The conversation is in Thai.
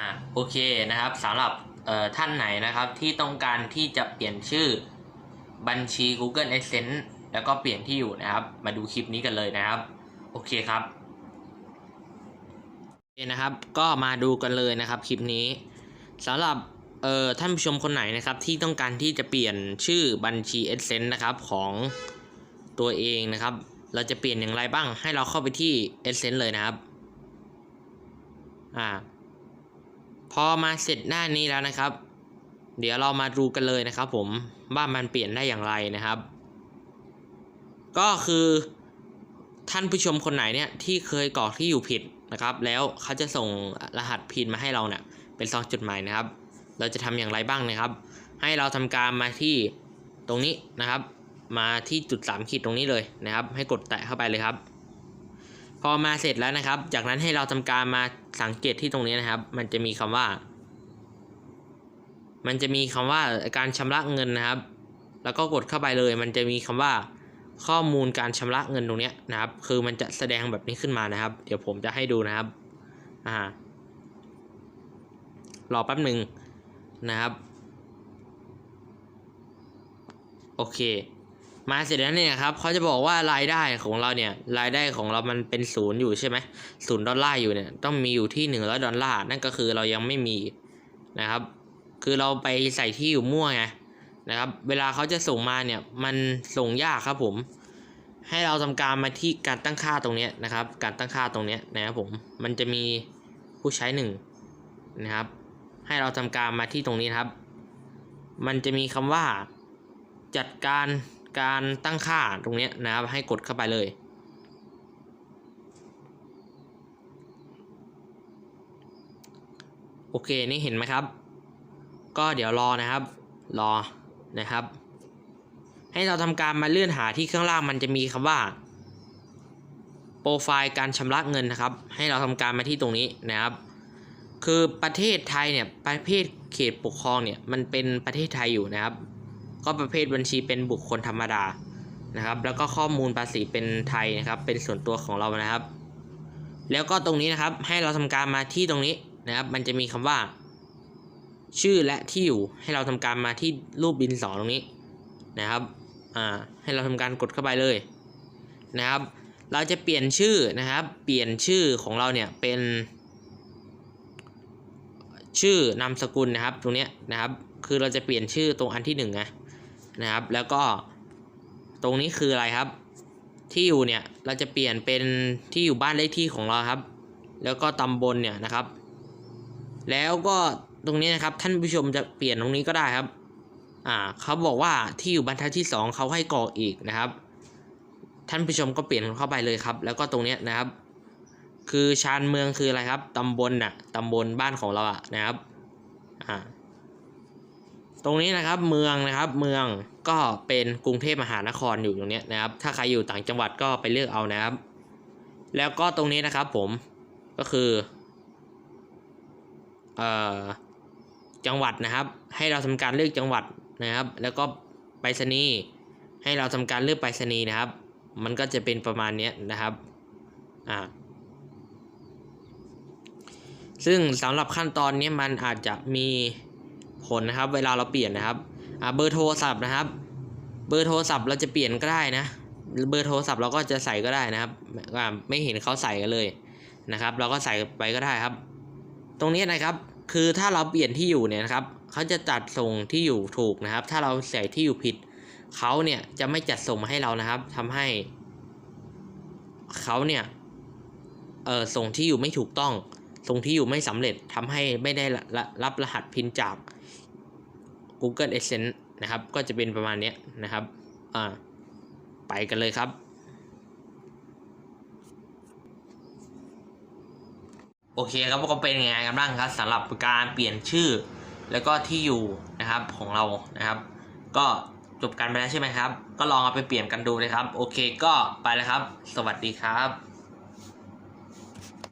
อ่าโอเคนะครับสำหรับท่านไหนนะครับที่ต้องการที่จะเปลี่ยนชื่อบัญชี Google Adsense แล้วก็เปลี่ยนที่อยู่นะครับ มาดูคลิปนี้กันเลยนะครับ โอเคครับโอเคนะครับ ก็มาดูกันเลยนะครับคลิปนี้สำหรับเอ่อท่านผู้ชมคนไหนนะครับที่ต้องการที่จะเปลี่ยนชื่อบัญชี Adsense นะครับของตัวเองนะครับ เราจะเปลี่ยนอย่างไรบ้างให้เราเข้าไปที่ Adsense เลยนะครับอ่า พอมาเสร็จหน้านี้แล้วนะครับ เดี๋ยวเรามาดูกันเลยนะครับ ผมว่ามันเปลี่ยนได้อย่างไรนะครับ ก็คือท่านผู้ชมคนไหนเนี่ยที่เคยกรอกที่อยู่ผิดนะครับ แล้วเขาจะส่งรหัสพินมาให้เราเนี่ยเป็นซองจดหมายนะครับ เราจะทำอย่างไรบ้างนะครับ ให้เราทำการมาที่ตรงนี้นะครับ มาที่จุด3ขีดตรงนี้เลยนะครับ ให้กดแตะเข้าไปเลยครับ พอมาเสร็จแล้วนะครับ จากนั้นให้เราทำการมาสังเกตที่ตรงนี้นะครับ มันจะมีคำว่า มันจะมีคำว่าการชำระเงินนะครับ แล้วก็กดเข้าไปเลย มันจะมีคำว่าข้อมูลการชำระเงินตรงนี้นะครับ คือมันจะแสดงแบบนี้ขึ้นมานะครับ เดี๋ยวผมจะให้ดูนะครับอ่ารอแป๊บหนึ่งนะครับ โอเค มาเสร็จแล้วเนี่ยครับเขาจะบอกว่ารายได้ของเราเนี่ยรายได้ของเรามันเป็นศูนย์อยู่ใช่ไหมศูนย์ดอลลาร์อยู่เนี่ยต้องมีอยู่ที่หนึ่งร้อยดอลลาร์นั่นก็คือเรายังไม่มีนะครับ คือเราไปใส่ที่อยู่มั่วไงนะครับ เวลาเขาจะส่งมาเนี่ยมันส่งยากครับผม ให้เราทำการมาที่การตั้งค่าตรงนี้นะครับ การตั้งค่าตรงนี้นะครับผมมันจะมีผู้ใช้หนึ่งนะครับ ให้เราทำการมาที่ตรงนี้ครับ มันจะมีคำว่าจัดการ การตั้งค่าตรงนี้นะครับ ให้กดเข้าไปเลย โอเค นี่เห็นไหมครับ ก็เดี๋ยวรอนะครับ รอนะครับ ให้เราทำการมาเลื่อนหาที่ข้างล่างมันจะมีคำว่า โปรไฟล์การชำระเงินนะครับ ให้เราทำการมาที่ตรงนี้นะครับ คือประเทศไทยเนี่ยประเภทเขตปกครองเนี่ยมันเป็นประเทศไทยอยู่นะครับ ก็ประเภทบัญชีเป็นบุคคลธรรมดานะครับ แล้วก็ข้อมูลภาษีเป็นไทยนะครับ เป็นส่วนตัวของเรานะครับ แล้วก็ตรงนี้นะครับให้เราทำการมาที่ตรงนี้นะครับ มันจะมีคำว่า ชื่อและที่อยู่ให้เราทำการมาที่รูปดินสอตรงนี้นะครับอ่าให้เราทำการกดเข้าไปเลยนะครับ เราจะเปลี่ยนชื่อนะครับ เปลี่ยนชื่อของเราเนี่ยเป็นชื่อนามสกุลนะครับ ตรงเนี้ยนะครับ คือเราจะเปลี่ยนชื่อตรงอันที่หนึ่งนะ นะครับ แล้วก็ตรงนี้คืออะไรครับ ที่อยู่เนี่ยเราจะเปลี่ยนเป็นที่อยู่บ้านเลขที่ของเราครับ แล้วก็ตำบลเนี่ยนะครับ แล้วก็ตรงนี้นะครับท่านผู้ชมจะเปลี่ยนตรงนี้ก็ได้ครับ อ่าเขาบอกว่าที่อยู่บรรทัดที่สองเขาให้กรอกอีกนะครับ ท่านผู้ชมก็เปลี่ยนเข้าไปเลยครับ แล้วก็ตรงนี้นะครับ คือชานเมืองคืออะไรครับตำบลน่ะตำบลบ้านของเราอะนะครับ อ่า ตรงนี้นะครับเมืองนะครับเมืองก็เป็นกรุงเทพมหานครอยู่ตรงนี้นะครับ ถ้าใครอยู่ต่างจังหวัดก็ไปเลือกเอานะครับ แล้วก็ตรงนี้นะครับผมก็คือเอ่อจังหวัดนะครับ ให้เราทำการเลือกจังหวัดนะครับ แล้วก็ไปรษณีย์ให้เราทำการเลือกไปรษณีย์นะครับ มันก็จะเป็นประมาณนี้นะครับอ่าซึ่งสำหรับขั้นตอนนี้มันอาจจะมี ผลนะครับ เวลาเราเปลี่ยนนะครับอ่าเบอร์โทรศัพท์นะครับ เบอร์โทรศัพท์เราจะเปลี่ยนก็ได้นะ เบอร์โทรศัพท์เราก็จะใส่ก็ได้นะครับไม่เห็นเขาใส่กันเลยนะครับ เราก็ใส่ไปก็ได้ครับ ตรงนี้นะครับคือถ้าเราเปลี่ยนที่อยู่เนี่ยนะครับเขาจะจัดส่งที่อยู่ถูกนะครับ ถ้าเราใส่ที่อยู่ผิดเขาเนี่ยจะไม่จัดส่งมาให้เรานะครับทำให้เขาเนี่ยเออส่งที่อยู่ไม่ถูกต้อง ส่งที่อยู่ไม่สำเร็จทำให้ไม่ได้รับรหัสพินจาก Google Adsense นะครับ ก็จะเป็นประมาณนี้นะครับอ่าไปกันเลยครับ โอเคครับก็เป็นยังไงกันบ้างครับสำหรับการเปลี่ยนชื่อ แล้วก็ที่อยู่นะครับของเรานะครับ ก็จบกันไปแล้วใช่ไหมครับ ก็ลองเอาไปเปลี่ยนกันดูนะครับ โอเคก็ไปแล้วครับ สวัสดีครับ